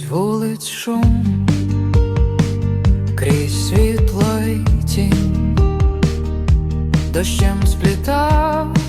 проходить шум крізь світло й тінь, дощем сплітався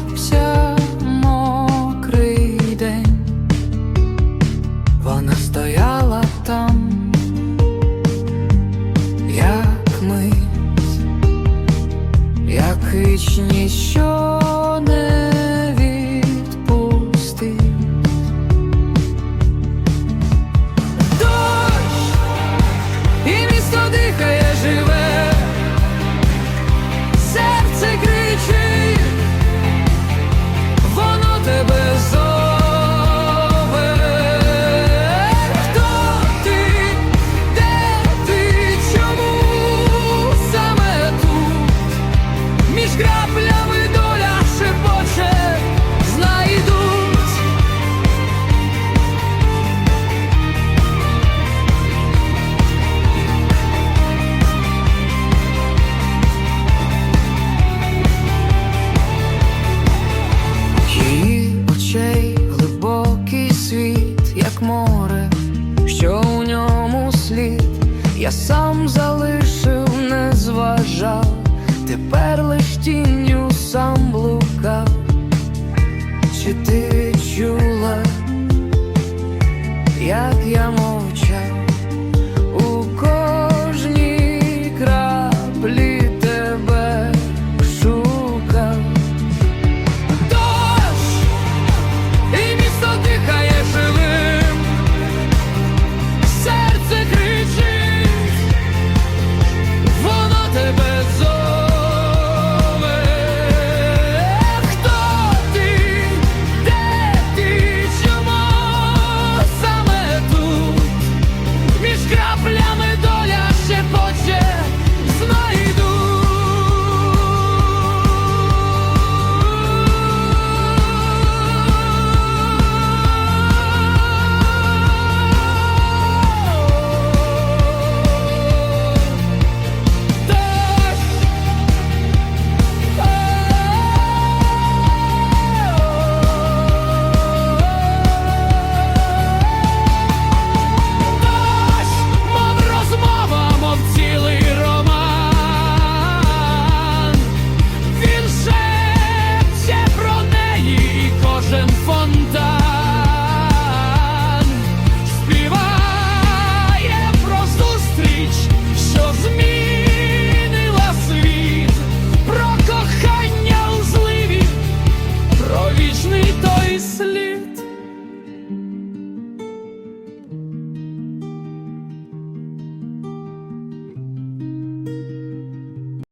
як море, що у ньому слід, я сам залишив, не зважав, тепер лиш тінню сам блукав. Чи ти чула, як я